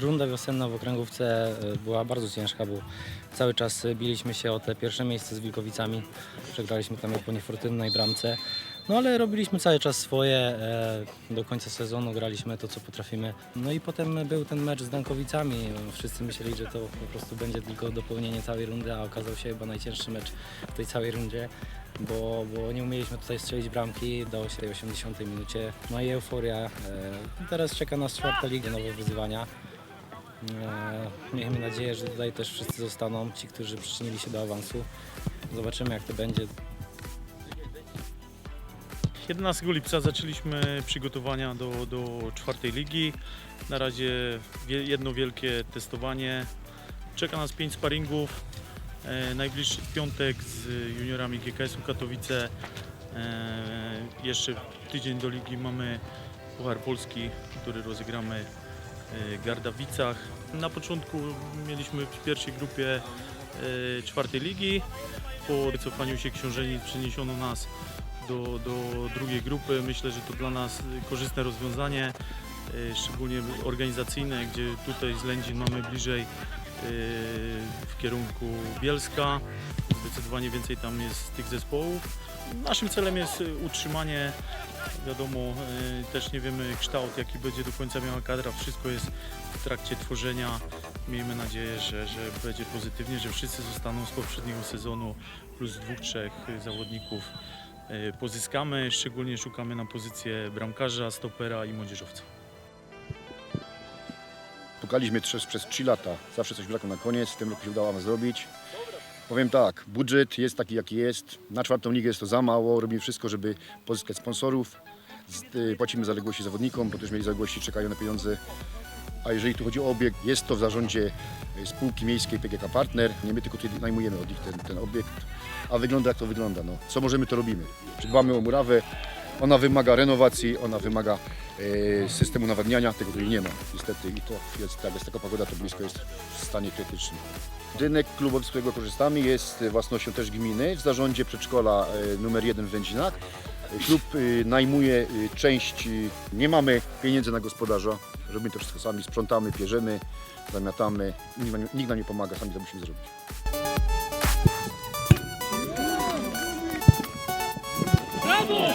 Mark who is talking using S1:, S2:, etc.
S1: Runda wiosenna w okręgówce y, była bardzo ciężka, bo cały czas y, biliśmy się o te pierwsze miejsce z Wilkowicami. Przegraliśmy tam po niefortunnej bramce. No ale robiliśmy cały czas swoje. e, Do końca sezonu graliśmy to, co potrafimy. No i potem był ten mecz z Dankowicami. Wszyscy myśleli, że to po prostu będzie tylko dopełnienie całej rundy, a okazał się chyba najcięższy mecz w tej całej rundzie. Bo, bo nie umieliśmy tutaj strzelić bramki, tej 80 minucie. No i euforia. E, Teraz czeka nas czwarta liga, nowe wyzwania. E, Miejmy nadzieję, że tutaj też wszyscy zostaną, ci, którzy przyczynili się do awansu. Zobaczymy jak to będzie.
S2: 11 lipca zaczęliśmy przygotowania do, do czwartej ligi. Na razie jedno wielkie testowanie. Czeka nas 5 sparingów. E, najbliższy piątek z juniorami GKS-u Katowice. E, jeszcze tydzień do ligi mamy Puchar Polski, który rozegramy e, w Gardawicach. Na początku mieliśmy w pierwszej grupie czwartej ligi. Po wycofaniu się Książenic przeniesiono nas do, do drugiej grupy. Myślę, że to dla nas korzystne rozwiązanie, e, szczególnie organizacyjne, gdzie tutaj z Lędzin mamy bliżej e, w kierunku Bielska. Zdecydowanie więcej tam jest tych zespołów. Naszym celem jest e, utrzymanie, wiadomo, też nie wiemy kształt, jaki będzie do końca miała kadra. Wszystko jest w trakcie tworzenia. Miejmy nadzieję, że, że będzie pozytywnie, że wszyscy zostaną z poprzedniego sezonu plus dwóch, trzech zawodników pozyskamy. Szczególnie szukamy na pozycję bramkarza, stopera i młodzieżowca.
S3: Pukaliśmy przez, przez 3 lata. Zawsze coś brakło na koniec. W tym roku się udało nam zrobić. Powiem tak, budżet jest taki jaki jest. Na czwartą ligę jest to za mało. Robimy wszystko, żeby pozyskać sponsorów. Y, płacimy zaległości zawodnikom, bo też mieli zaległości, czekają na pieniądze. A jeżeli tu chodzi o obiekt, jest to w zarządzie y, spółki miejskiej PGK Partner. Nie my tylko tutaj najmujemy od nich ten, ten obiekt. A wygląda jak to wygląda. No, co możemy, to robimy. Dbamy o murawę. Ona wymaga renowacji, ona wymaga e, systemu nawadniania, tego tutaj nie ma niestety i to jest, jak jest taka pogoda, to blisko jest w stanie krytycznym. Budynek klubowy, z którego korzystamy jest własnością też gminy w zarządzie przedszkola e, numer 1 w Wędzinach. Klub y, najmuje y, część, y, nie mamy pieniędzy na gospodarza, robimy to wszystko sami, sprzątamy, pierzemy, zamiatamy, nikt nam, nikt nam nie pomaga, sami to musimy zrobić. Brawo!